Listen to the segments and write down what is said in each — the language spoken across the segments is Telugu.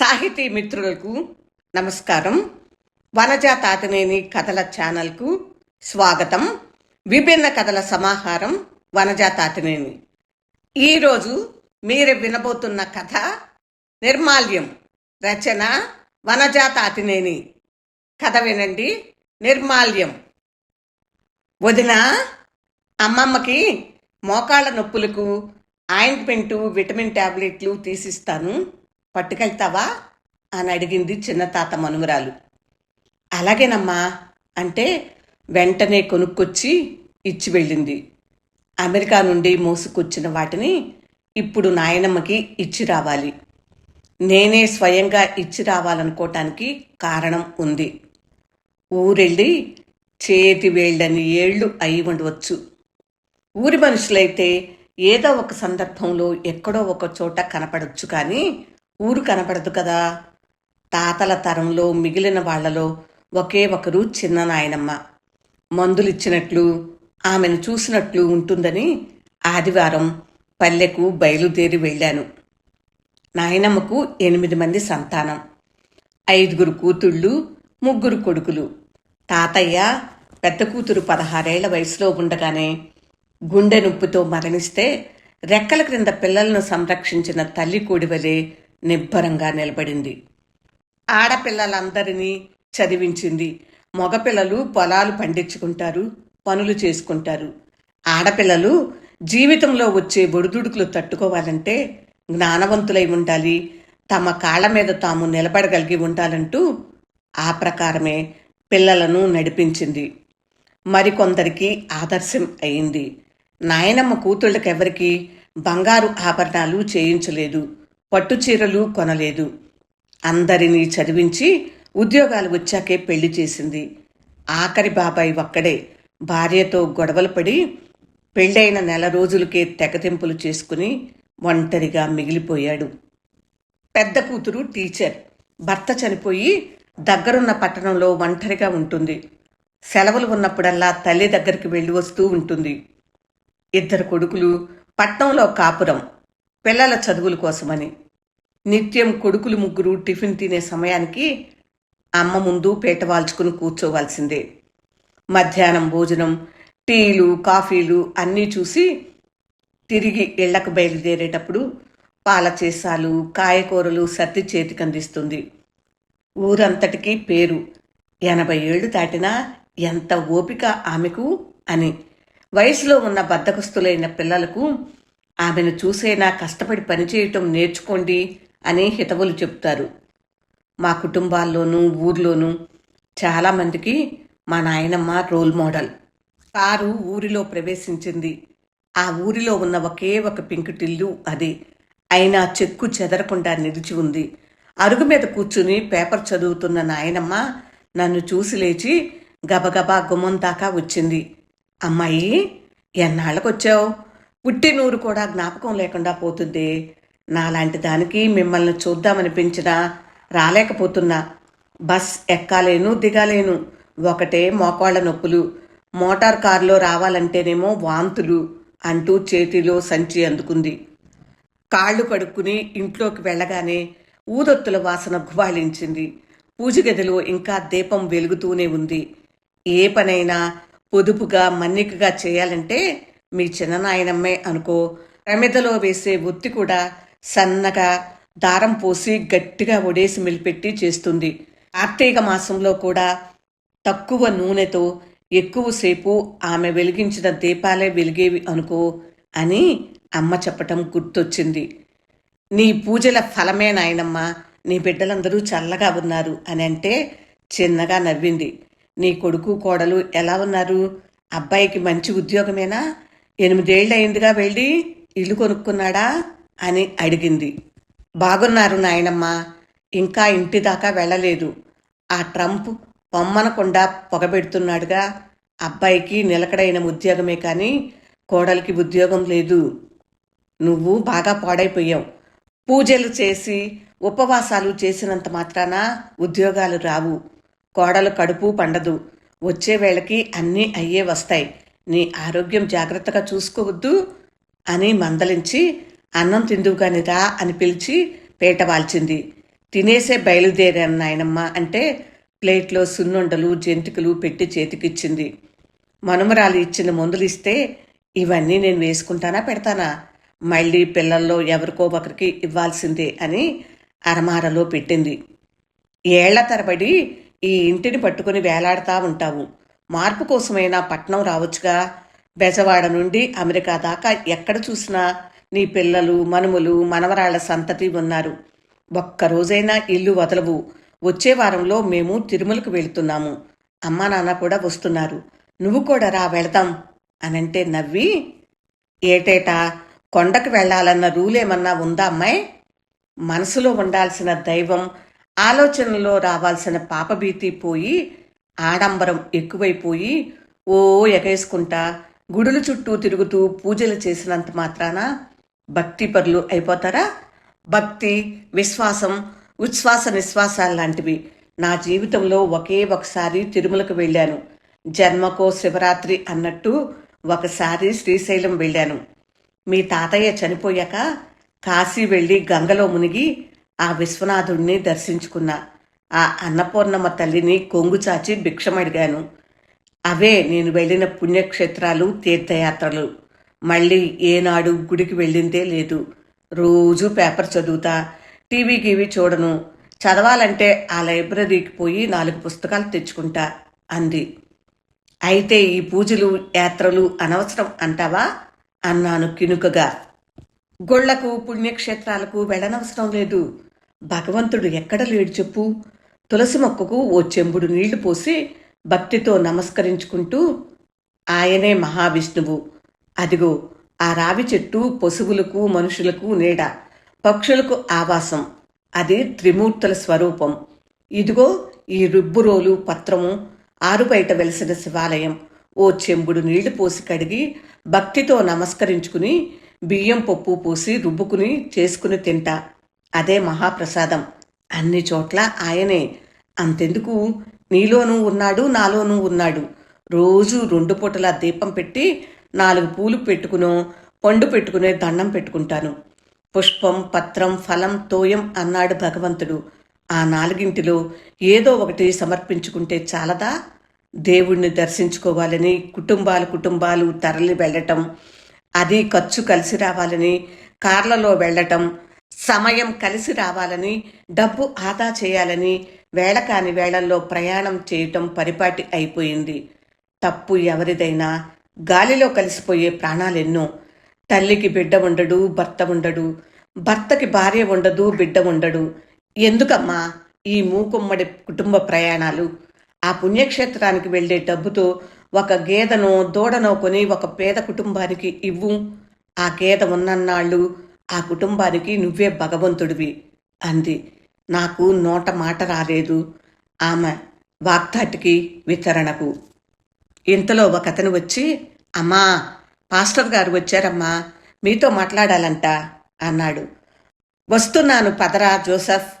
సాహితీ మిత్రులకు నమస్కారం. వనజ తాతనేని కథల ఛానల్కు స్వాగతం. విభిన్న కథల సమాహారం వనజ తాతనేని ఈరోజు మీరు వినబోతున్న కథ నిర్మాల్యం రచన వనజ తాతినేని కథ వినండి నిర్మాల్యం. వదిన అమ్మమ్మకి మోకాళ్ళ నొప్పులకు ఆయింట్మెంటు విటమిన్ టాబ్లెట్లు తీసిస్తాను. పట్టుకెళ్తావా? అని అడిగింది చిన్న తాత మనుమరాలు. అలాగేనమ్మా అంటే వెంటనే కొనుక్కొచ్చి ఇచ్చి వెళ్ళింది. అమెరికా నుండి మోసుకొచ్చిన వాటిని ఇప్పుడు నాయనమ్మకి ఇచ్చి రావాలి. నేనే స్వయంగా ఇచ్చి రావాలనుకోవటానికి కారణం ఉంది. ఊరెళ్ళి చేతి వేళ్ళని ఏళ్ళు అయి ఉండవచ్చు. ఊరి మనుషులైతే ఏదో ఒక సందర్భంలో ఎక్కడో ఒక చోట కనపడొచ్చు కానీ ఊరు కనపడదు కదా. తాతల తరంలో మిగిలిన వాళ్ళలో ఒకే ఒకరు చిన్న నాయనమ్మ. మందులిచ్చినట్లు ఆమెను చూసినట్లు ఉంటుందని ఆదివారం పల్లెకు బయలుదేరి వెళ్ళాను. నాయనమ్మకు ఎనిమిది మంది సంతానం. ఐదుగురు కూతుళ్ళు ముగ్గురు కొడుకులు. తాతయ్య పెద్ద కూతురు పదహారేళ్ళ వయసులో ఉండగానే గుండె నొప్పితో మరణిస్తే రెక్కల క్రింద పిల్లలను సంరక్షించిన తల్లి కూడివలే నిబ్బరంగా నిలబడింది. ఆడపిల్లలందరినీ చదివించింది. మగపిల్లలు పొలాలు పండించుకుంటారు పనులు చేసుకుంటారు. ఆడపిల్లలు జీవితంలో వచ్చే ఒడిదుడుకులు తట్టుకోవాలంటే జ్ఞానవంతులై ఉండాలి. తమ కాళ్ళ మీద తాము నిలబడగలిగి ఉండాలంటూ ఆ ప్రకారమే పిల్లలను నడిపించింది. మరికొందరికి ఆదర్శం అయింది. నాయనమ్మ కూతుళ్ళకెవరికి బంగారు ఆభరణాలు చేయించలేదు. పట్టు చీరలు కొనలేదు. అందరినీ చదివించి ఉద్యోగాలు వచ్చాకే పెళ్ళి చేసింది. ఆఖరి బాబాయ్ ఒక్కడే. భార్యతో గొడవలు పడి పెళ్ళైన నెల రోజులకే తెగతింపులు చేసుకుని ఒంటరిగా మిగిలిపోయాడు. పెద్ద కూతురు టీచర్. భర్త చనిపోయి దగ్గరున్న పట్టణంలో ఒంటరిగా ఉంటుంది. సెలవులు ఉన్నప్పుడల్లా తల్లి దగ్గరికి వెళ్ళి వస్తూ ఉంటుంది. ఇద్దరు కొడుకులు పట్నంలో కాపురం. పిల్లల చదువుల కోసమని. నిత్యం కొడుకులు ముగ్గురు టిఫిన్ తినే సమయానికి అమ్మ ముందు పేట వాల్చుకుని కూర్చోవలసిందే. మధ్యాహ్నం భోజనం టీలు కాఫీలు అన్నీ చూసి తిరిగి ఇళ్ళకు బయలుదేరేటప్పుడు పాల చేసాలు కాయకూరలు సర్ది చేతికందిస్తుంది ఊరంతటికీ పేరు. ఎనభై ఏళ్ళు దాటినా ఎంత ఓపిక ఆమెకు అని. వయసులో ఉన్న బద్దకస్తులైన పిల్లలకు ఆమెను చూసేనా కష్టపడి పనిచేయటం నేర్చుకోండి అని హితవులు చెప్తారు మా కుటుంబాల్లోనూ ఊర్లోనూ చాలామందికి మా నాయనమ్మ రోల్ మోడల్. కారు ఊరిలో ప్రవేశించింది. ఆ ఊరిలో ఉన్న ఒకే ఒక పింకుటిల్లు అది. అయినా చెక్కు చెదరకుండా నిలిచి ఉంది. అరుగు మీద కూర్చుని పేపర్ చదువుతున్న నాయనమ్మ నన్ను చూసి లేచి గబగబా గుమ్మం దాకా వచ్చింది. అమ్మాయి ఎన్నాళ్ళకొచ్చావు? పుట్టినూరు కూడా జ్ఞాపకం లేకుండా పోతుంది? నాలాంటి దానికి మిమ్మల్ని చూద్దామనిపించినా రాలేకపోతున్నా. బస్ ఎక్కాలేను దిగాలేను. ఒకటే మోకాళ్ళ నొప్పులు. మోటార్ కారులో రావాలంటేనేమో వాంతులు అంటూ చేతిలో సంచి అందుకుంది. కాళ్ళు కడుక్కుని ఇంట్లోకి వెళ్ళగానే ఊదొత్తుల వాసన గుబాళించింది పూజ గదిలో ఇంకా దీపం వెలుగుతూనే ఉంది. ఏ పనైనా పొదుపుగా మన్నికగా చేయాలంటే మీ చిన్ననాయనమ్మే అనుకో. ప్రమిదలో వేసే ఒత్తి కూడా సన్నగా దారం పోసి గట్టిగా ఒడేసి మిలిపెట్టి చేస్తుంది. కార్తీక మాసంలో కూడా తక్కువ నూనెతో ఎక్కువసేపు ఆమె వెలిగించిన దీపాలే వెలిగేవి అనుకో అని అమ్మ చెప్పటం గుర్తొచ్చింది. నీ పూజల ఫలమే నాయనమ్మ నీ బిడ్డలందరూ చల్లగా ఉన్నారు అని అంటే చిన్నగా నవ్వింది. నీ కొడుకు కోడలు ఎలా ఉన్నారు? అబ్బాయికి మంచి ఉద్యోగమేనా? ఎనిమిదేళ్ళయిందిగా వెళ్ళి ఇల్లు కొనుక్కున్నాడా అని అడిగింది. బాగున్నారు నాయనమ్మ ఇంకా ఇంటి దాకా వెళ్ళలేదు. ఆ ట్రంప్ పొమ్మనకుండా పొగబెడుతున్నాడుగా. అబ్బాయికి నిలకడైన ఉద్యోగమే కానీ కోడలికి ఉద్యోగం లేదు. నువ్వు బాగా పాడైపోయావు. పూజలు చేసి ఉపవాసాలు చేసినంత మాత్రాన ఉద్యోగాలు రావు. కోడలు కడుపు పండదు. వచ్చే వేళకి అన్నీ అయ్యే వస్తాయి. నీ ఆరోగ్యం జాగ్రత్తగా చూసుకోవద్దు అని మందలించి అన్నం తిందువుగాని రా అని పిలిచి పేటవాల్చింది తినేసే బయలుదేరాను నాయనమ్మ అంటే ప్లేట్లో సున్నుండలు జంతికలు పెట్టి చేతికిచ్చింది. మనుమరాలు ఇచ్చిన మందులు ఇస్తే ఇవన్నీ నేను వేసుకుంటానా పెడతానా? మళ్ళీ పిల్లల్లో ఎవరికో ఒకరికి ఇవ్వాల్సిందే అని అరమారలో పెట్టింది. ఏళ్ళ తరబడి ఈ ఇంటిని పట్టుకుని వేలాడుతూ ఉంటావు. మార్పు కోసమైనా పట్నం రావచ్చుగా. బెజవాడ నుండి అమెరికా దాకా ఎక్కడ చూసినా నీ పిల్లలు మనుములు మనవరాళ్ళ సంతతి ఉన్నారు. ఒక్కరోజైనా ఇల్లు వదలవు. వచ్చే వారంలో మేము తిరుమలకు వెళుతున్నాము. అమ్మా నాన్న కూడా వస్తున్నారు. నువ్వు కూడా రా వెళదాం అనంటే నవ్వి ఏటేటా? కొండకు వెళ్ళాలన్న రూల్ ఏమన్నా ఉందా అమ్మాయి? మనసులో ఉండాల్సిన దైవం ఆలోచనలో రావాల్సిన పాపభీతి పోయి ఆడంబరం ఎక్కువైపోయి ఓ ఎగేసుకుంటా గుడుల చుట్టూ తిరుగుతూ పూజలు చేసినంత మాత్రాన భక్తిపరులు అయిపోతారా? భక్తి విశ్వాసం ఉచ్ఛ్వాస నిశ్వాసాలు లాంటివి. నా జీవితంలో ఒకే ఒకసారి తిరుమలకు వెళ్ళాను. జన్మకో శివరాత్రి అన్నట్టు ఒకసారి శ్రీశైలం వెళ్ళాను. మీ తాతయ్య చనిపోయాక కాశీ వెళ్ళి గంగలో మునిగి ఆ విశ్వనాథుడిని దర్శించుకున్నా. ఆ అన్నపూర్ణమ్మ తల్లిని కొంగు చాచి భిక్షమడిగాను. అవే నేను వెళ్ళిన పుణ్యక్షేత్రాలు తీర్థయాత్రలు. మళ్ళీ ఏనాడు గుడికి వెళ్ళిందే లేదు. రోజు పేపర్ చదువుతా టీవీ గీవీ చూడను. చదవాలంటే ఆ లైబ్రరీకి పోయి నాలుగు పుస్తకాలు తెచ్చుకుంటా అంది. అయితే ఈ పూజలు యాత్రలు అనవసరం అంటావా? అన్నాను కినుకగా. గొళ్ళకు పుణ్యక్షేత్రాలకు వెళ్ళనవసరం లేదు. భగవంతుడు ఎక్కడ లేడు చెప్పు? తులసి మొక్కకు ఓ చెంబుడు నీళ్ళు పోసి భక్తితో నమస్కరించుకుంటూ ఆయనే మహావిష్ణువు. అదిగో ఆ రావి చెట్టు పశువులకు మనుషులకు నీడ. పక్షులకు ఆవాసం. అది త్రిమూర్తుల స్వరూపం. ఇదిగో ఈ రుబ్బురోలు పత్రము ఆరుబయట వెలిసిన శివాలయం. ఓ చెంబుడు నీళ్ళు పోసి కడిగి భక్తితో నమస్కరించుకుని బియ్యం పప్పు పోసి రుబ్బుకుని చేసుకుని తింటా. అదే మహాప్రసాదం. అన్ని చోట్ల ఆయనే. అంతెందుకు? నీలోనూ ఉన్నాడు నాలోనూ ఉన్నాడు. రోజు రెండు పూటల దీపం పెట్టి నాలుగు పూలు పెట్టుకునో పండు పెట్టుకునే దండం పెట్టుకుంటాను. పుష్పం పత్రం ఫలం తోయం అన్నాడు భగవంతుడు. ఆ నాలుగింటిలో ఏదో ఒకటి సమర్పించుకుంటే చాలదా? దేవుణ్ణి దర్శించుకోవాలని కుటుంబాలు కుటుంబాలు తరలి వెళ్ళటం అది ఖర్చు కలిసి రావాలని కార్లలో వెళ్ళటం సమయం కలిసి రావాలని డబ్బు ఆదా చేయాలని వేళ కాని వేళల్లో ప్రయాణం చేయటం పరిపాటి అయిపోయింది. తప్పు ఎవరిదైనా గాలిలో కలిసిపోయే ప్రాణాలెన్నో. తల్లికి బిడ్డ ఉండడు భర్త ఉండడు. భర్తకి భార్య ఉండదు బిడ్డ ఉండడు. ఎందుకమ్మా ఈ మూకుమ్మడి కుటుంబ ప్రయాణాలు? ఆ పుణ్యక్షేత్రానికి వెళ్ళే డబ్బుతో ఒక గేదెను దూడనో కొని ఒక పేద కుటుంబానికి ఇవ్వు. ఆ గేదె ఉన్నన్నాళ్ళు ఆ కుటుంబానికి నువ్వే భగవంతుడివి అంది. నాకు నోట మాట రాలేదు. ఆమె వాగ్దాటికి వితరణకు. ఇంతలో ఒక అతను వచ్చి అమ్మా పాస్టర్ గారు వచ్చారమ్మా మీతో మాట్లాడాలంట అన్నాడు. వస్తున్నాను పదరా జోసఫ్.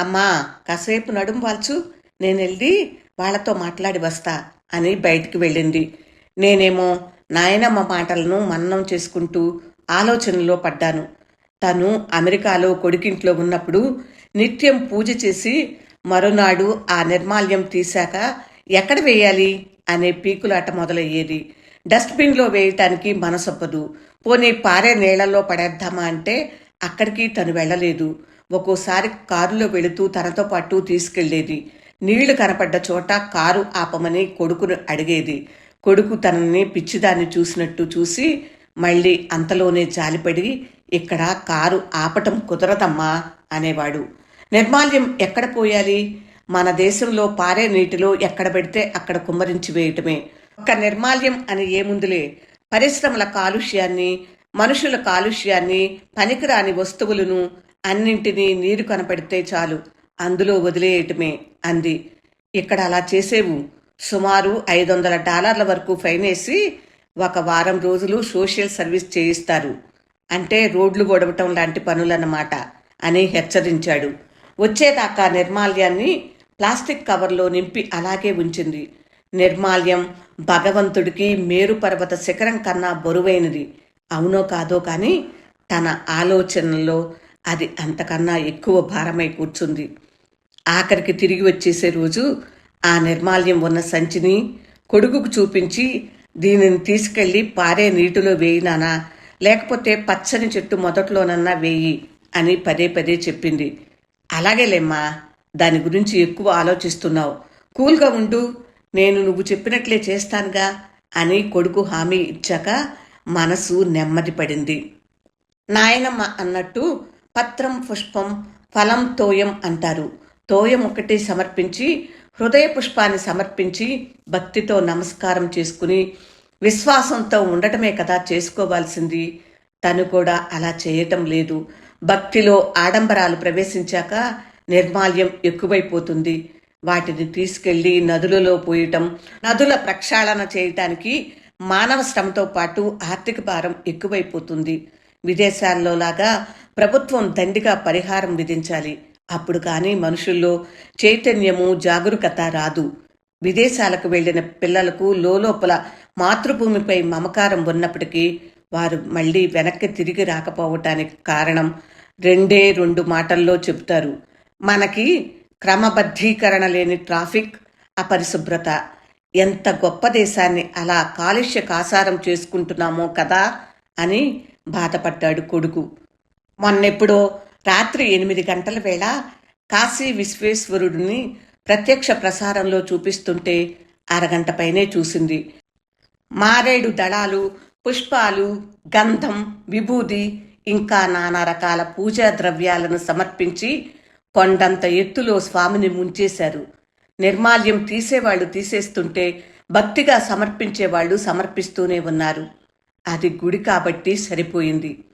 అమ్మా కాసేపు నడుం వాల్చు నేను వెళ్ళి వాళ్ళతో మాట్లాడి వస్తా అని బయటికి వెళ్ళింది. నేనేమో నాయనమ్మ మాటలను మన్నం చేసుకుంటూ ఆలోచనలో పడ్డాను. తను అమెరికాలో కొడుకింట్లో ఉన్నప్పుడు నిత్యం పూజ చేసి మరోనాడు ఆ నిర్మాల్యం తీశాక ఎక్కడ వేయాలి అనే పీకులాట మొదలయ్యేది. డస్ట్బిన్లో వేయటానికి మనసొప్పదు. పోనీ పారే నీళ్ళలో పడేద్దామా అంటే అక్కడికి తను వెళ్ళలేదు. ఒక్కోసారి కారులో వెళుతూ తనతో పాటు తీసుకెళ్ళేది నీళ్ళు కనపడ్డ చోట కారు ఆపమని కొడుకును అడిగేది. కొడుకు తనని పిచ్చిదాన్ని చూసినట్టు చూసి మళ్ళీ అంతలోనే జాలిపడి ఇక్కడ కారు ఆపటం కుదరదమ్మా అనేవాడు. నిర్మాల్యం ఎక్కడ పోయాలి? మన దేశంలో పారే నీటిలో ఎక్కడ పెడితే అక్కడ కుమ్మరించి వేయటమే. ఒక్క నిర్మాల్యం అని ఏముందులే? పరిశ్రమల కాలుష్యాన్ని మనుషుల కాలుష్యాన్ని పనికిరాని వస్తువులను అన్నింటినీ నీరు కనపడితే చాలు. అందులో వదిలేయటమే అంది. ఇక్కడ అలా చేసేవు. సుమారు ఐదు వందల డాలర్ల వరకు ఫైన్ వేసి ఒక వారం రోజులు సోషల్ సర్వీస్ చేయిస్తారు. అంటే రోడ్లు గొడవటం లాంటి పనులన్నమాట అని హెచ్చరించాడు. వచ్చేదాకా నిర్మాల్యాన్ని ప్లాస్టిక్ కవర్లో నింపి అలాగే ఉంచింది. నిర్మాల్యం భగవంతుడికి మేరు పర్వత శిఖరం కన్నా బరువైనది. అవునో కాదో కానీ తన ఆలోచనల్లో అది అంతకన్నా ఎక్కువ భారమై కూర్చుంది. ఆఖరికి తిరిగి వచ్చేసే రోజు ఆ నిర్మాల్యం ఉన్న సంచిని కొడుకుకు చూపించి దీనిని తీసుకెళ్ళి పారే నీటిలో వేయినానా లేకపోతే పచ్చని చెట్టు మొదట్లోనన్నా వేయి అని పదే పదే చెప్పింది. అలాగేలేమ్మా దాని గురించి ఎక్కువ ఆలోచిస్తున్నావు. కూల్గా ఉండు నేను నువ్వు చెప్పినట్లే చేస్తానుగా అని కొడుకు హామీ ఇచ్చాక మనసు నెమ్మది పడింది. నాయనమ్మ అన్నట్టు పత్రం పుష్పం ఫలం తోయం అంటారు. తోయం ఒకటి సమర్పించి హృదయ పుష్పాన్ని సమర్పించి భక్తితో నమస్కారం చేసుకుని విశ్వాసంతో ఉండటమే కదా చేసుకోవాల్సింది. తను కూడా అలా చేయటం లేదు. భక్తిలో ఆడంబరాలు ప్రవేశించాక నిర్మాల్యం ఎక్కువైపోతుంది. వాటిని తీసుకెళ్ళి నదులలో పోయటం నదుల ప్రక్షాళన చేయటానికి మానవ శ్రమతో పాటు ఆర్థిక భారం ఎక్కువైపోతుంది. విదేశాల్లో లాగా ప్రభుత్వం దండిగా పరిహారం విధించాలి. అప్పుడు కానీ మనుషుల్లో చైతన్యము జాగరూకత రాదు. విదేశాలకు వెళ్ళిన పిల్లలకు లోలోపల మాతృభూమిపై మమకారం ఉన్నప్పటికీ వారు మళ్ళీ వెనక్కి తిరిగి రాకపోవటానికి కారణం రెండే రెండు మాటల్లో చెబుతారు. మనకి క్రమబద్ధీకరణ లేని ట్రాఫిక్ అపరిశుభ్రత. ఎంత గొప్ప దేశాన్ని అలా కాలుష్య కాసారం చేసుకుంటున్నామో కదా అని బాధపడ్డాడు కొడుకు. మొన్నెప్పుడో రాత్రి ఎనిమిది గంటల వేళ కాశీ విశ్వేశ్వరుడిని ప్రత్యక్ష ప్రసారంలో చూపిస్తుంటే అరగంట పైనే చూసింది. మారేడు దళాలు పుష్పాలు గంధం విభూది ఇంకా నానా రకాల పూజా ద్రవ్యాలను సమర్పించి కొండంత ఎత్తులో స్వామిని ముంచేశారు. నిర్మాల్యం తీసేవాళ్ళు తీసేస్తుంటే భక్తిగా సమర్పించేవాళ్ళు సమర్పిస్తూనే ఉన్నారు. అది గుడి కాబట్టి సరిపోయింది.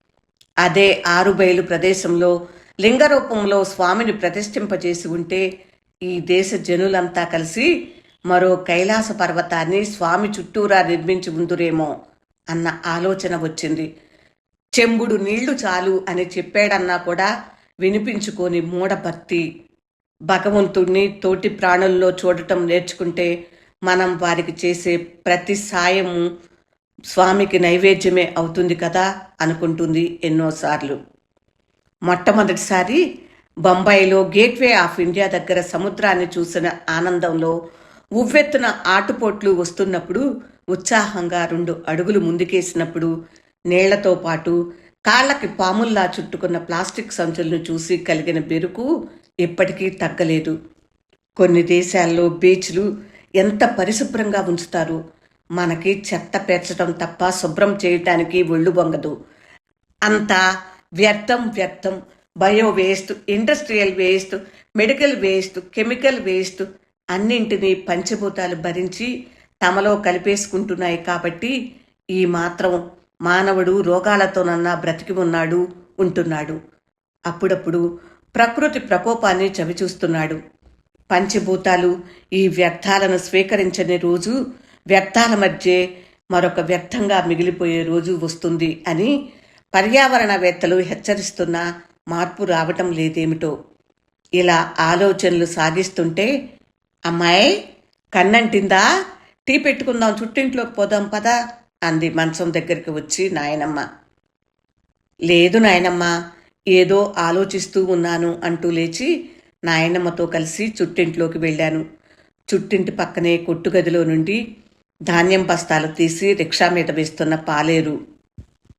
అదే ఆరుబయలు ప్రదేశంలో లింగరూపంలో స్వామిని ప్రతిష్ఠింపజేసి ఉంటే ఈ దేశ జనులంతా కలిసి మరో కైలాస పర్వతాన్ని స్వామి చుట్టూరా నిర్మించి ఉందురేమో అన్న ఆలోచన వచ్చింది. చెంబుడు నీళ్ళు చాలు అని చెప్పాడన్నా కూడా వినిపించుకొని మూఢభక్తి. భగవంతుణ్ణి తోటి ప్రాణుల్లో చూడటం నేర్చుకుంటే మనం వారికి చేసే ప్రతి సాయము స్వామికి నైవేద్యమే అవుతుంది కదా అనుకుంటుంది ఎన్నోసార్లు. మొట్టమొదటిసారి బొంబాయిలో గేట్వే ఆఫ్ ఇండియా దగ్గర సముద్రాన్ని చూసిన ఆనందంలో ఉవ్వెత్తున ఆటుపోట్లు వస్తున్నప్పుడు ఉత్సాహంగా రెండు అడుగులు ముందుకేసినప్పుడు నీళ్ళతో పాటు కాళ్ళకి పాముల్లా చుట్టుకున్న ప్లాస్టిక్ సంచులను చూసి కలిగిన బెరుకు ఎప్పటికీ తగ్గలేదు. కొన్ని దేశాల్లో బీచ్లు ఎంత పరిశుభ్రంగా ఉంచుతారు? మనకి చెత్త పేర్చడం తప్ప శుభ్రం చేయటానికి ఒళ్ళు బొంగదు అంతా వ్యర్థం వ్యర్థం bio waste industrial waste medical waste chemical waste అన్నింటినీ పంచభూతాలు భరించి తమలో కలిపేసుకుంటున్నాయి కాబట్టి ఈ మాత్రం మానవుడు రోగాలతోనన్నా బ్రతికి ఉన్నాడు ఉంటున్నాడు. అప్పుడప్పుడు ప్రకృతి ప్రకోపాన్ని చవిచూస్తున్నాడు. పంచభూతాలు ఈ వ్యర్థాలను స్వీకరించని రోజు వ్యర్థాల మధ్య మరొక వ్యర్థంగా మిగిలిపోయే రోజు వస్తుంది అని పర్యావరణవేత్తలు హెచ్చరిస్తున్నా మార్పు రావటం లేదేమిటో. ఇలా ఆలోచనలు సాగిస్తుంటే అమ్మాయి కన్నంటిందా? టీ పెట్టుకుందాం చుట్టింట్లోకి పోదాం పదా అంది మంచం దగ్గరికి వచ్చి నాయనమ్మ. లేదు నాయనమ్మ ఏదో ఆలోచిస్తూ ఉన్నాను అంటూ లేచి నాయనమ్మతో కలిసి చుట్టింట్లోకి వెళ్ళాను. చుట్టింటి పక్కనే కొట్టుగదిలో నుండి ధాన్యం బస్తాలు తీసి రిక్షా మీద వేస్తున్న పాలేరు.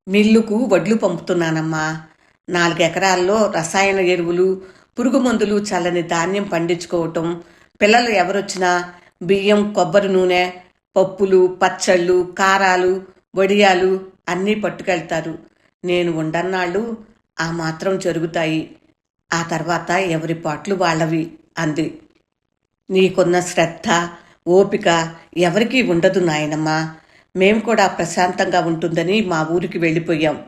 మిల్లుకు వడ్లు పంపుతున్నానమ్మా నాలుగెకరాల్లో రసాయన ఎరువులు పురుగు మందులు చల్లని ధాన్యం పండించుకోవటం పిల్లలు ఎవరొచ్చినా బియ్యం కొబ్బరి నూనె పప్పులు పచ్చళ్ళు కారాలు వడియాలు అన్నీ పట్టుకెళ్తారు. నేను ఉండన్నాళ్ళు ఆ మాత్రం జరుగుతాయి. ఆ తర్వాత ఎవరి పాట్లు వాళ్ళవి అంది. నీకున్న శ్రద్ధ ఓపిక ఎవరికీ ఉండదు నాయనమ్మా. మేము కూడా ప్రశాంతంగా ఉంటుందని మా ఊరికి వెళ్ళిపోయాం.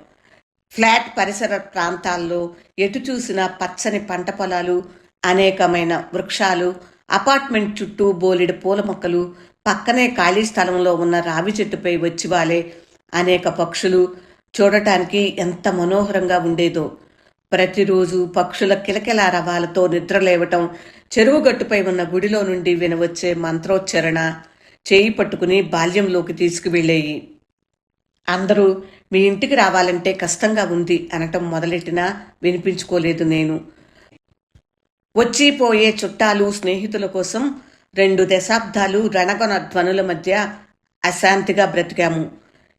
ఫ్లాట్ పరిసర ప్రాంతాల్లో ఎటు చూసిన పచ్చని పంట పొలాలు అనేకమైన వృక్షాలు అపార్ట్మెంట్ చుట్టూ బోలెడు పూల మొక్కలు పక్కనే ఖాళీ స్థలంలో ఉన్న రావి చెట్టుపై వచ్చి వాలే అనేక పక్షులు చూడటానికి ఎంత మనోహరంగా ఉండేదో. ప్రతిరోజు పక్షుల కిలకిల రవాలతో నిద్రలేవటం చెరువు గట్టుపై ఉన్న గుడిలో నుండి వినవచ్చే మంత్రోచ్చరణ చేయి పట్టుకుని బాల్యంలోకి తీసుకువెళ్ళేయి. అందరూ మీ ఇంటికి రావాలంటే కష్టంగా ఉంది అనటం మొదలెట్టినా వినిపించుకోలేదు నేను. వచ్చి పోయే చుట్టాలు స్నేహితుల కోసం రెండు దశాబ్దాలు రణగొన ధ్వనుల మధ్య అశాంతిగా బ్రతికాము.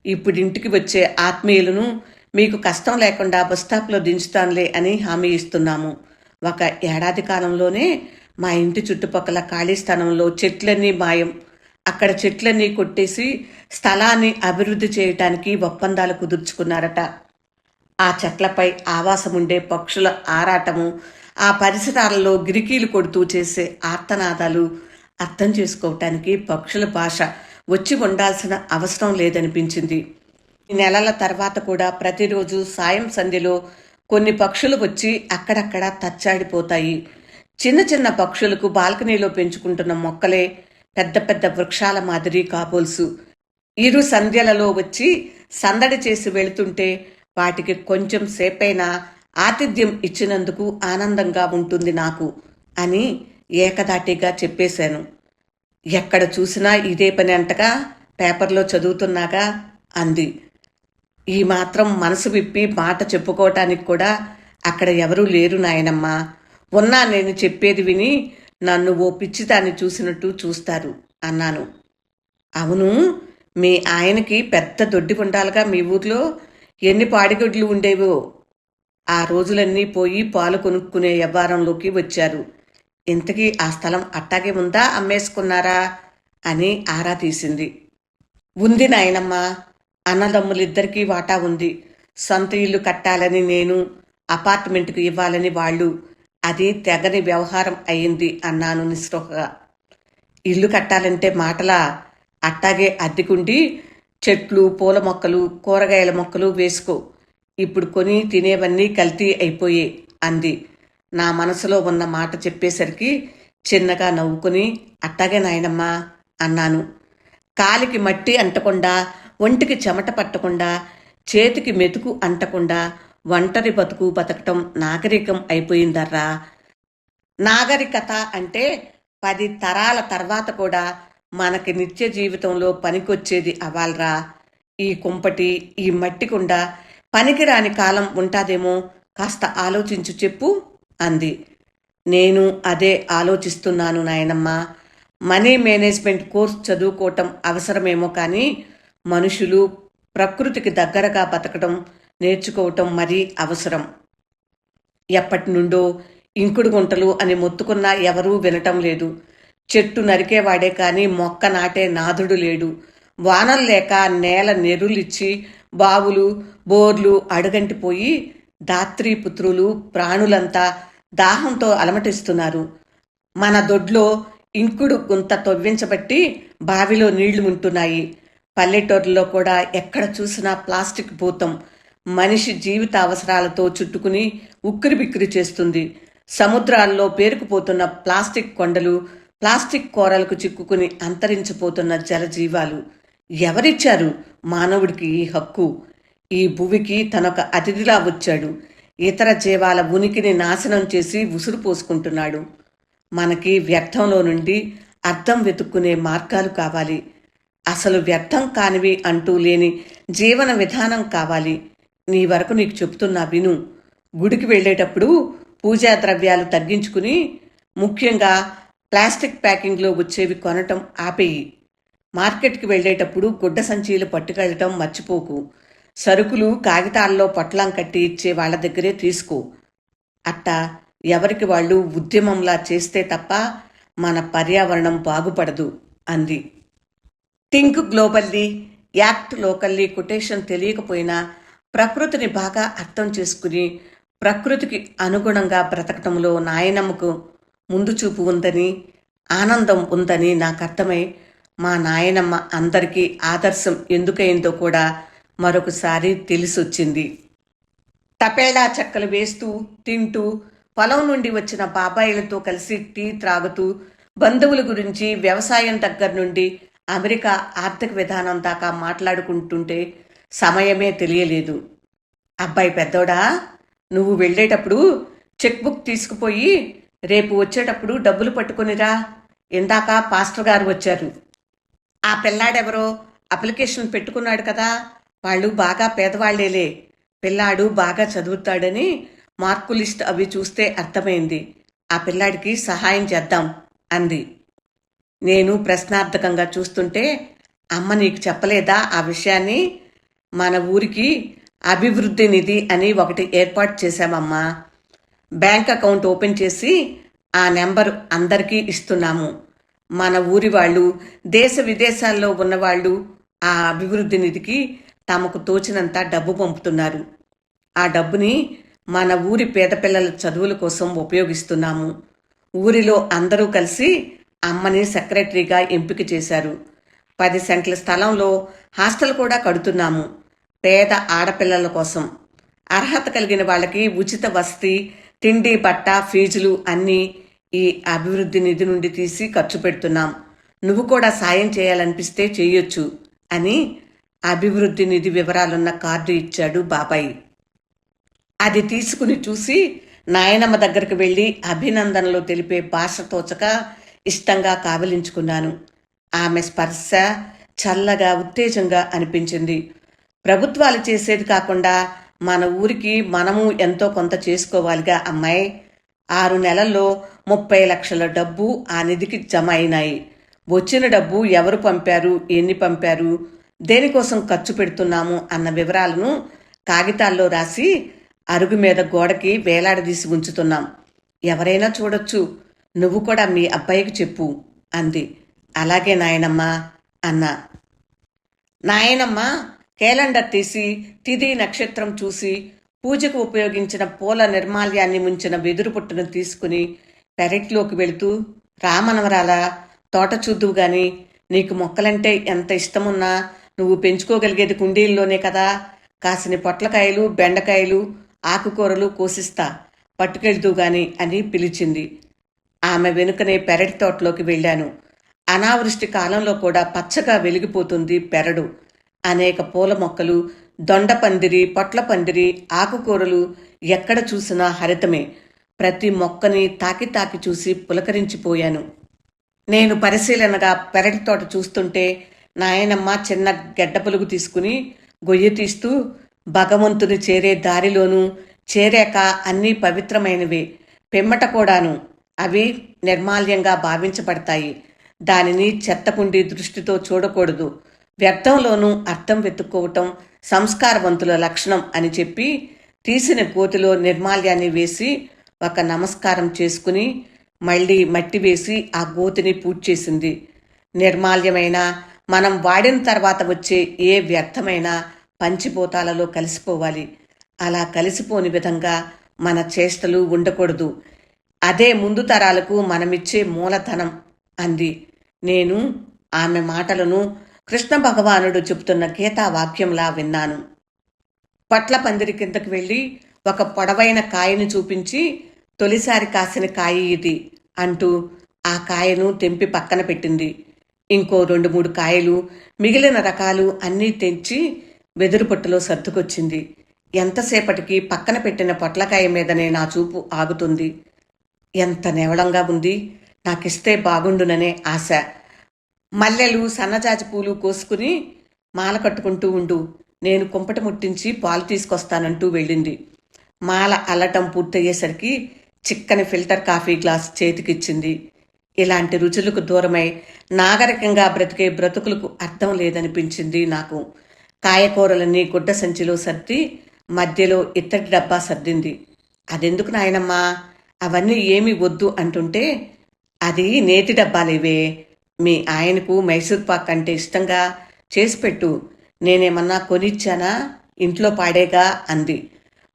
ఇప్పుడు ఇంటికి వచ్చే ఆత్మీయులను మీకు కష్టం లేకుండా బస్టాప్లో దించుతానులే అని హామీ ఇస్తున్నాము. ఒక ఏడాది కాలంలోనే మా ఇంటి చుట్టుపక్కల ఖాళీ స్థలంలో చెట్లన్నీ మాయం. అక్కడ చెట్లన్నీ కొట్టేసి స్థలాన్ని అభివృద్ధి చేయటానికి ఒప్పందాలు కుదుర్చుకున్నారట. ఆ చెట్లపై ఆవాసముండే పక్షుల ఆరాటము ఆ పరిసరాలలో గిరికీలు కొడుతూ చేసే ఆర్తనాదాలు అర్థం చేసుకోవటానికి పక్షుల భాష వచ్చి ఉండాల్సిన అవసరం లేదనిపించింది. ఈ నెలల తర్వాత కూడా ప్రతిరోజు సాయం సంధ్యలో కొన్ని పక్షులు వచ్చి అక్కడక్కడ తచ్చాడిపోతాయి. చిన్న చిన్న పక్షులకు బాల్కనీలో పెంచుకుంటున్న మొక్కలే పెద్ద పెద్ద వృక్షాల మాదిరి కాబోల్సు. ఇరు సంధ్యలలో వచ్చి సందడి చేసి వెళుతుంటే వాటికి కొంచెం సేపైనా ఆతిథ్యం ఇచ్చినందుకు ఆనందంగా ఉంటుంది నాకు అని ఏకదాటిగా చెప్పేశాను. ఎక్కడ చూసినా ఇదే పని అంటగా పేపర్లో చదువుతున్నాగా అంది. ఈ మాత్రం మనసు విప్పి మాట చెప్పుకోవటానికి కూడా అక్కడ ఎవరూ లేరు నాయనమ్మా. ఉన్నా నేను చెప్పేది విని నన్ను ఓ పిచ్చిదాన్ని చూసినట్టు చూస్తారు అన్నాను. అవును మీ ఆయనకి పెద్ద దొడ్డి ఉండాలిగా మీ ఊర్లో ఎన్ని పాడిగొడ్లు ఉండేవో. ఆ రోజులన్నీ పోయి పాలు కొనుక్కునే వ్యవహారంలోకి వచ్చారు. ఇంతకీ ఆ స్థలం అట్టాగే ఉందా అమ్మేసుకున్నారా అని ఆరా తీసింది. ఉంది నాయనమ్మ అన్నదమ్ములిద్దరికీ వాటా ఉంది. సొంత ఇల్లు కట్టాలని నేను అపార్ట్మెంట్కి ఇవ్వాలని వాళ్ళు అది తెగని వ్యవహారం అయింది అన్నాను నిస్పృహగా. ఇల్లు కట్టాలంటే మాటలా అట్టాగే అద్దెకుండి చెట్లు పూల మొక్కలు కూరగాయల మొక్కలు వేసుకో. ఇప్పుడు కొని తినేవన్నీ కల్తీ అయిపోయే అంది. నా మనసులో ఉన్న మాట చెప్పేసరికి చిన్నగా నవ్వుకుని అట్టాగే నాయనమ్మా అన్నాను. కాలికి మట్టి అంటకుండా ఒంటికి చెమట పట్టకుండా చేతికి మెతుకు అంటకుండా ఒంటరి బతుకు బతకటం నాగరికం అయిపోయిందర్రా. నాగరికత అంటే పది తరాల తర్వాత కూడా మనకి నిత్య జీవితంలో పనికొచ్చేది అవ్వాలరా. ఈ కుంపటి ఈ మట్టి కుండ పనికిరాని కాలం ఉంటాదేమో కాస్త ఆలోచించు చెప్పు అంది. నేను అదే ఆలోచిస్తున్నాను నాయనమ్మ. మనీ మేనేజ్మెంట్ కోర్స్ చదువుకోవటం అవసరమేమో కానీ మనుషులు ప్రకృతికి దగ్గరగా బతకడం నేర్చుకోవటం మరీ అవసరం. ఎప్పటి నుండో ఇంకుడు గుంటలు అని మొత్తుకున్నా ఎవరూ వినటం లేదు. చెట్టు నరికేవాడే కానీ మొక్క నాటే నాథుడు లేడు. వానలు లేక నేల నెరులిచ్చి బావులు బోర్లు అడుగంటిపోయి దాత్రీపుత్రులు ప్రాణులంతా దాహంతో అలమటిస్తున్నారు. మన దొడ్లో ఇంకుడు గుంత తవ్వించబట్టి బావిలో నీళ్ళు ఉంటున్నాయి. పల్లెటూరులో కూడా ఎక్కడ చూసినా ప్లాస్టిక్ భూతం. మనిషి జీవిత అవసరాలతో చుట్టుకుని ఉక్కిరి బిక్కిరి చేస్తుంది. సముద్రాల్లో పేరుకుపోతున్న ప్లాస్టిక్ కొండలు ప్లాస్టిక్ కూరలకు చిక్కుకుని అంతరించిపోతున్న జలజీవాలు. ఎవరిచ్చారు మానవుడికి ఈ హక్కు? ఈ భువికి తనొక అతిథిలా వచ్చాడు. ఇతర జీవాల ఉనికిని నాశనం చేసి ఉసురు పోసుకుంటున్నాడు. మనకి వ్యర్థంలో నుండి అర్థం వెతుక్కునే మార్గాలు కావాలి. అసలు వ్యర్థం కానివి అంటూ లేని జీవన విధానం కావాలి. నీ వరకు నీకు చెప్తున్నా విను. గుడికి వెళ్ళేటప్పుడు పూజా ద్రవ్యాలు తగ్గించుకుని ముఖ్యంగా ప్లాస్టిక్ ప్యాకింగ్లో వచ్చేవి కొనటం ఆపేయి. మార్కెట్కి వెళ్ళేటప్పుడు గుడ్డ సంచీలు పట్టుకెళ్ళటం మర్చిపోకు. సరుకులు కాగితాల్లో పొట్లం కట్టి ఇచ్చే వాళ్ళ దగ్గరే తీసుకో. అట్టా ఎవరికి వాళ్ళు ఉద్యమంలా చేస్తే తప్ప మన పర్యావరణం బాగుపడదు అంది. Think globally act locally quotation తెలియకపోయినా ప్రకృతిని బాగా అర్థం చేసుకుని ప్రకృతికి అనుగుణంగా బ్రతకటంలో నాయనమ్మకు ముందు చూపు ఉందని ఆనందం ఉందని నాకు అర్థమై మా నాయనమ్మ అందరికీ ఆదర్శం ఎందుకైందో కూడా మరొకసారి తెలిసొచ్చింది. తపేడా చెక్కలు వేస్తూ తింటూ పొలం నుండి వచ్చిన బాబాయిలతో కలిసి టీ త్రాగుతూ బంధువుల గురించి వ్యవసాయం దగ్గర నుండి అమెరికా ఆర్థిక విధానం దాకా మాట్లాడుకుంటుంటే సమయమే తెలియలేదు. అబ్బాయి పెద్దోడా నువ్వు వెళ్ళేటప్పుడు చెక్ బుక్ తీసుకుపోయి రేపు వచ్చేటప్పుడు డబ్బులు పట్టుకునిరా. ఇందాక పాస్టర్ గారు వచ్చారు. ఆ పిల్లాడెవరో అప్లికేషన్ పెట్టుకున్నాడు కదా వాళ్ళు బాగా పేదవాళ్ళేలే. పిల్లాడు బాగా చదువుతాడని మార్కు లిస్ట్ అవి చూస్తే అర్థమైంది. ఆ పిల్లాడికి సహాయం చేద్దాం అంది. నేను ప్రశ్నార్థకంగా చూస్తుంటే అమ్మ నీకు చెప్పలేదా ఆ విషయాన్ని? మన ఊరికి అభివృద్ధి నిధి అని ఒకటి ఏర్పాటు చేశామమ్మా. బ్యాంక్ అకౌంట్ ఓపెన్ చేసి ఆ నెంబర్ అందరికీ ఇస్తున్నాము. మన ఊరి వాళ్ళు దేశ విదేశాల్లో ఉన్నవాళ్ళు ఆ అభివృద్ధి నిధికి తమకు తోచినంత డబ్బు పంపుతున్నారు. ఆ డబ్బుని మన ఊరి పేద పిల్లల చదువుల కోసం ఉపయోగిస్తున్నాము. ఊరిలో అందరూ కలిసి అమ్మని సెక్రటరీగా ఎంపిక చేశారు. పది సెంట్ల స్థలంలో హాస్టల్ కూడా కడుతున్నాము. పేద ఆడపిల్లల కోసం. అర్హత కలిగిన వాళ్ళకి ఉచిత వసతి తిండి బట్ట ఫీజులు అన్నీ ఈ అభివృద్ధి నిధి నుండి తీసి ఖర్చు పెడుతున్నాం. నువ్వు కూడా సాయం చేయాలనిపిస్తే చేయొచ్చు అని అభివృద్ధి నిధి వివరాలున్న కార్డు ఇచ్చాడు బాబాయ్. అది తీసుకుని చూసి నాయనమ్మ దగ్గరికి వెళ్ళి అభినందనలు తెలిపే భాష తోచక ఇష్టంగా కావలించుకున్నాను. ఆమె స్పర్శ చల్లగా ఉత్తేజంగా అనిపించింది. ప్రభుత్వాలు చేసేది కాకుండా మన ఊరికి మనము ఎంతో కొంత చేసుకోవాలిగా అమ్మాయి. ఆరు నెలల్లో ముప్పై లక్షల డబ్బు ఆ నిధికి జమ అయినాయి. వచ్చిన డబ్బు ఎవరు పంపారు? ఎన్ని పంపారు? దేనికోసం ఖర్చు పెడుతున్నాము? అన్న వివరాలను కాగితాల్లో రాసి అరుగు మీద గోడకి వేలాడదీసి ఉంచుతున్నాం. ఎవరైనా చూడొచ్చు. నువ్వు కూడా మీ అబ్బాయికి చెప్పు అంది. అలాగే నాయనమ్మా అన్నా. నాయనమ్మ క్యాలెండర్ తీసి తిథి నక్షత్రం చూసి పూజకు ఉపయోగించిన పూల నిర్మాల్యాన్ని ముంచిన వెదురు పుట్టును తీసుకుని పెరట్లోకి వెళుతూ రామనవరాల తోట చూద్దువు గాని నీకు మొక్కలంటే ఎంత ఇష్టమున్నా నువ్వు పెంచుకోగలిగేది కుండీల్లోనే కదా. కాసిన పొట్లకాయలు బెండకాయలు ఆకుకూరలు కోసిస్తా పట్టుకెళ్తూ గాని అని పిలిచింది. ఆమె వెనుకనే పెరటి తోటలోకి వెళ్ళాను. అనావృష్టి కాలంలో కూడా పచ్చగా వెలిగిపోతుంది పెరడు. అనేక పూల మొక్కలు దొండపందిరి పొట్ల పందిరి ఆకుకూరలు ఎక్కడ చూసినా హరితమే. ప్రతి మొక్కని తాకి తాకి చూసి పులకరించిపోయాను. నేను పరిశీలనగా పెరటి తోట చూస్తుంటే నాయనమ్మ చిన్న గెడ్డ పులుగు తీసుకుని గొయ్యి తీస్తూ భగవంతుని చేరే దారిలోనూ చేరాక అన్నీ పవిత్రమైనవే. పిమ్మట కూడాను అవి నిర్మాల్యంగా భావించబడతాయి. దానిని చెత్తకుండి దృష్టితో చూడకూడదు. వ్యర్థంలోనూ అర్థం వెతుక్కోవటం సంస్కారవంతుల లక్షణం అని చెప్పి తీసిన కోతిలో నిర్మాల్యాన్ని వేసి ఒక నమస్కారం చేసుకుని మళ్ళీ మట్టి వేసి ఆ గోతిని పూడ్చేసింది నిర్మాల్యమైన మనం వాడిన తర్వాత వచ్చే ఏ వ్యర్థమైన పంచిపోతాలలో కలిసిపోవాలి. అలా కలిసిపోని విధంగా మన చేష్టలు ఉండకూడదు. అదే ముందు తరాలకు మనమిచ్చే మూలధనం అంది. నేను ఆమె మాటలను కృష్ణ భగవానుడు చెబుతున్న గీతా వాక్యంలా విన్నాను. పట్ల పందిరి కిందకు వెళ్ళి ఒక పొడవైన కాయను చూపించి తొలిసారి కాసిన కాయ ఇది అంటూ ఆ కాయను తెంపి పక్కన పెట్టింది. ఇంకో రెండు మూడు కాయలు మిగిలిన రకాలు అన్నీ తెంచి వెదురు పొట్టులో సర్దుకొచ్చింది. ఎంతసేపటికి పక్కన పెట్టిన పొట్లకాయ మీదనే నా చూపు ఆగుతుంది. ఎంత నెవళంగా ఉంది. నాకిస్తే బాగుండుననే ఆశ. మల్లెలు సన్నజాజి పూలు కోసుకుని మాల కట్టుకుంటూ ఉండు. నేను కుంపట ముట్టించి పాలు తీసుకొస్తానంటూ వెళ్ళింది. మాల అల్లటం పూర్తయ్యేసరికి చిక్కని ఫిల్టర్ కాఫీ గ్లాస్ చేతికిచ్చింది. ఇలాంటి రుచులకు దూరమై నాగరికంగా బ్రతికే బ్రతుకులకు అర్థం లేదనిపించింది నాకు. కాయకూరలన్నీ గుడ్డ సంచిలో సర్ది మధ్యలో ఇత్తడి డబ్బా సర్దింది. అదెందుకు నాయనమ్మా? అవన్నీ ఏమి వద్దు అంటుంటే అది నేతి డబ్బాలేవే. మీ ఆయనకు మైసూర్ పాక్ అంటే ఇష్టంగా చేసి పెట్టు. నేనేమన్నా కొనిచ్చానా? ఇంట్లో పాడేగా అంది.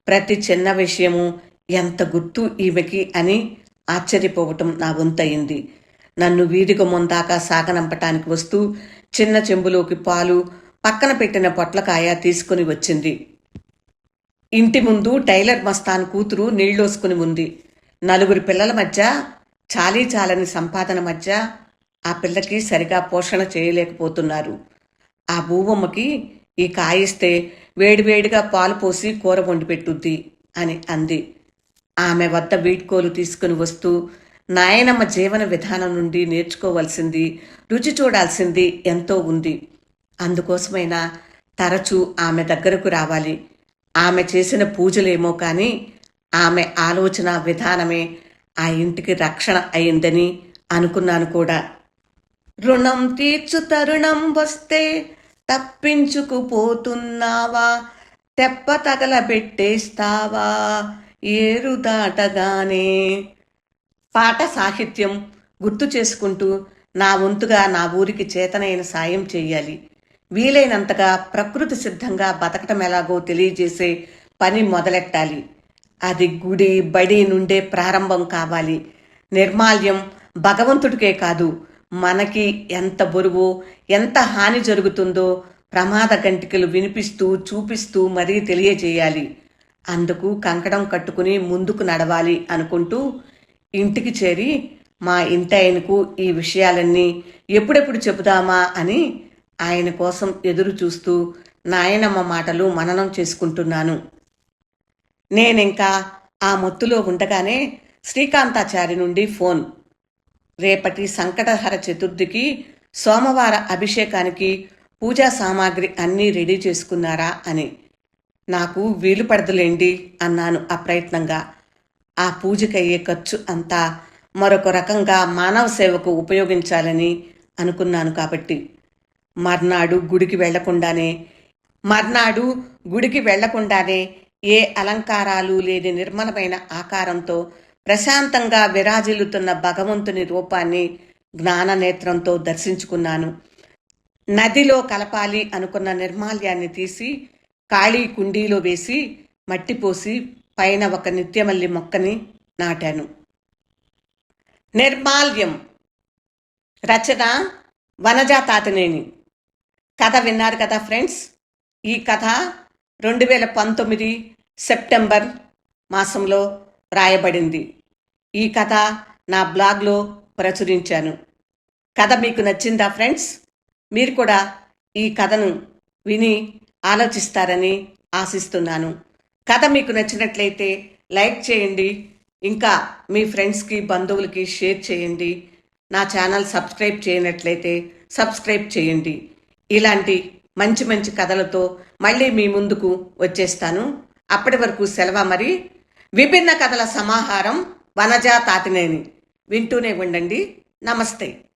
ప్రతి చిన్న విషయము ఎంత గుర్తు ఈమెకి అని ఆశ్చర్యపోవటం నా వంతయింది నన్ను వీధి ముందాకా సాగనంపటానికి వస్తూ చిన్న చెంబులోకి పాలు పక్కన పెట్టిన పొట్లకాయ తీసుకుని వచ్చింది. ఇంటి ముందు టైలర్ మస్తాన్ కూతురు నీళ్ళోసుకుని ఉంది. నలుగురు పిల్లల మధ్య చాలీ చాలని సంపాదన మధ్య ఆ పిల్లకి సరిగా పోషణ చేయలేకపోతున్నారు. ఆ భూబొమ్మకి ఈ కాయిస్తే వేడివేడిగా పాలు పోసి కూర వండి పెట్టుద్ది అని అంది. ఆమె వద్ద వీడ్కోలు తీసుకుని వస్తూ నాయనమ్మ జీవన విధానం నుండి నేర్చుకోవలసింది రుచి చూడాల్సింది ఎంతో ఉంది. అందుకోసమైనా తరచూ ఆమె దగ్గరకు రావాలి. ఆమె చేసిన పూజలేమో కానీ ఆమె ఆలోచన విధానమే ఆ ఇంటికి రక్షణ అయిందని అనుకున్నాను కూడా. రుణం తీర్చు తరుణం వస్తే తప్పించుకుపోతున్నావా తెప్ప తగలబెట్టేస్తావా ఏరు దాటగానే. పాట సాహిత్యం గుర్తు చేసుకుంటూ నా వంతుగా నా ఊరికి చేతనైన సాయం చేయాలి. వీలైనంతగా ప్రకృతి సిద్ధంగా బతకటం ఎలాగో తెలియజేసే పని మొదలెట్టాలి. అది గుడి బడి నుండే ప్రారంభం కావాలి. నిర్మాల్యం భగవంతుడికే కాదు మనకి ఎంత బరువు ఎంత హాని జరుగుతుందో ప్రమాద గంటికలు వినిపిస్తూ చూపిస్తూ మరీ తెలియజేయాలి. అందుకు కంకణం కట్టుకుని ముందుకు నడవాలి అనుకుంటూ ఇంటికి చేరి మా ఇంటి ఈ విషయాలన్నీ ఎప్పుడెప్పుడు చెబుదామా అని ఆయన కోసం ఎదురు చూస్తూ నాయనమ్మ మాటలు మననం చేసుకుంటున్నాను. నేనింకా ఆ మొత్తులో ఉండగానే శ్రీకాంతాచారి నుండి ఫోన్. రేపటి సంకటహర చతుర్థికి సోమవార అభిషేకానికి పూజా సామాగ్రి అన్నీ రెడీ చేసుకున్నారా అని. నాకు వీలు పడదులేండి అన్నాను అప్రయత్నంగా. ఆ పూజకయ్యే ఖర్చు అంతా మరొక రకంగా మానవ సేవకు ఉపయోగించాలని అనుకున్నాను కాబట్టి. మర్నాడు గుడికి వెళ్ళకుండానే మర్నాడు గుడికి వెళ్ళకుండానే ఏ అలంకారాలు లేని నిర్మలమైన ఆకారంతో ప్రశాంతంగా విరాజిల్లుతున్న భగవంతుని రూపాన్ని జ్ఞాననేత్రంతో దర్శించుకున్నాను. నదిలో కలపాలి అనుకున్న నిర్మాల్యాన్ని తీసి ఖాళీ కుండీలో వేసి మట్టిపోసి పైన ఒక నిత్యమల్లి మొక్కని నాటాను. నిర్మాల్యం. రచన వనజా తాతనేని కథ విన్నారు కదా ఫ్రెండ్స్? ఈ కథ రెండు వేల పంతొమ్మిది సెప్టెంబర్ మాసంలో రాయబడింది. ఈ కథ నా బ్లాగ్లో ప్రచురించాను. కథ మీకు నచ్చిందా ఫ్రెండ్స్? మీరు కూడా ఈ కథను విని ఆలోచిస్తారని ఆశిస్తున్నాను. కథ మీకు నచ్చినట్లయితే లైక్ చేయండి. ఇంకా మీ ఫ్రెండ్స్కి బంధువులకి షేర్ చేయండి. నా ఛానల్ సబ్స్క్రైబ్ చేయనట్లయితే సబ్స్క్రైబ్ చేయండి. ఇలాంటి మంచి మంచి కథలతో మళ్ళీ మీ ముందుకు వచ్చేస్తాను. అప్పటి వరకు సెలవు మరి. విభిన్న కథల సమాహారం వనజా తాతినేని వింటూనే ఉండండి. నమస్తే.